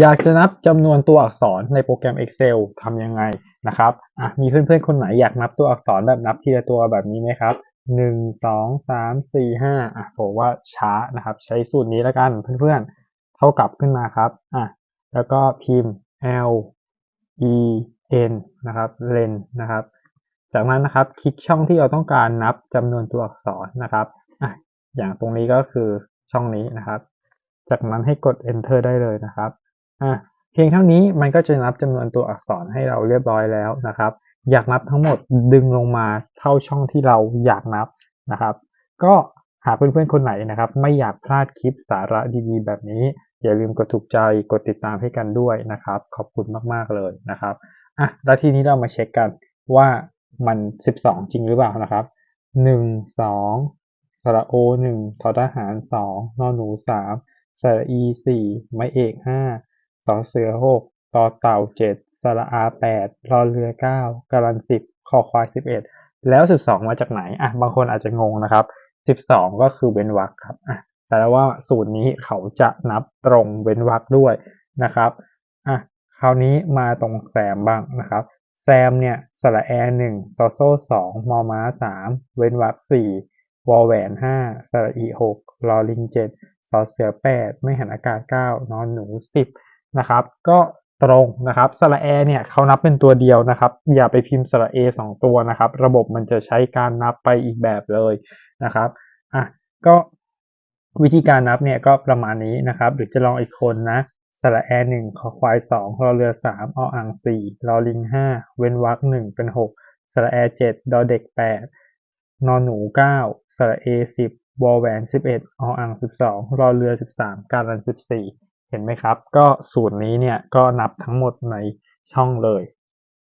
อยากจะนับจำนวนตัวอักษรในโปรแกรม Excel ทำยังไงนะครับอะมีเพื่อนๆ คนไหนอยากนับตัวอักษรแบบนับทีละตัวแบบนี้ไหมครับหนึ่งสองสามสี่ห้าอะผมว่าช้านะครับ ใช้สูตรนี้แล้วกันเพื่อนๆ เท่ากับขึ้นมาครับอะแล้วก็พิมพ์ L E N นะครับ len นะครับ จากนั้นนะครับคลิกช่องที่เราต้องการนับจำนวนตัวอักษรนะครับอะอย่างตรงนี้ก็คือช่องนี้นะครับ จากนั้นให้กด enter ได้เลยนะครับ อะเพียงเท่านี้มันก็จะนับจำนวนตัวอักษรให้เราเรียบร้อยแล้วนะครับ อยากนับทั้งหมดดึงลงมาเท่าช่องที่เราอยากนับนะครับ ก็หากเพื่อนๆคนไหนนะครับ ไม่อยากพลาดคลิปสาระดีๆ แบบนี้ อย่าลืมกดถูกใจกดติดตามให้กันด้วยนะครับ ขอบคุณมากๆเลยนะครับอะแล้วทีนี้เรามาเช็คกันว่ามัน 12 จริงหรือเปล่านะครับ 1 2สระโอ1ทอทหาร 2 นอนหนู 3สระอี 4 ไม้เอก 5 สอเสือ6ต่อเต่า7สระอา8รอเรือ9กรัน10คอควาย11แล้ว12มาจากไหนอะบางคนอาจจะงงนะครับ12ก็คือเว้นวรรคครับอะแต่ว่าสูตรนี้เขาจะนับตรงเว้นวรรคด้วยนะครับอะคราวนี้มาตรงแซมบ้างนะครับแซมเนี่ยสระแอหนึ่งซอโซ่สองมอม้าสามเว้นวรรคสี่วอแหวนห้าสระอีหกลอลิงเจ็ดสอเสือแปดไม่หันอากาศเก้านอนหนูสิบ นะครับ ก็ตรงนะครับสระแอเนี่ยเขานับเป็นตัวเดียวนะครับ อย่าไปพิมพ์สระเอสองตัวนะครับ ระบบมันจะใช้การนับไปอีกแบบเลยนะครับอะก็วิธีการนับเนี่ยก็ประมาณนี้นะครับหรือจะลองอีกคนนะสระแอหนึ่งขอควายสองรอเรือสามออ่างสี่รอลิงห้าเว้นวรรคหนึ่งเป็นหกสระแอเจ็ดดอเด็กแปดนอนหนูเก้าสระเอสิบวอแหวนสิบเอ็ดออ่างสิบสองรอเรือสิบสามการันสิบสี่ เห็นไหมครับ ก็สูตรนี้เนี่ยก็นับทั้งหมดในช่องเลย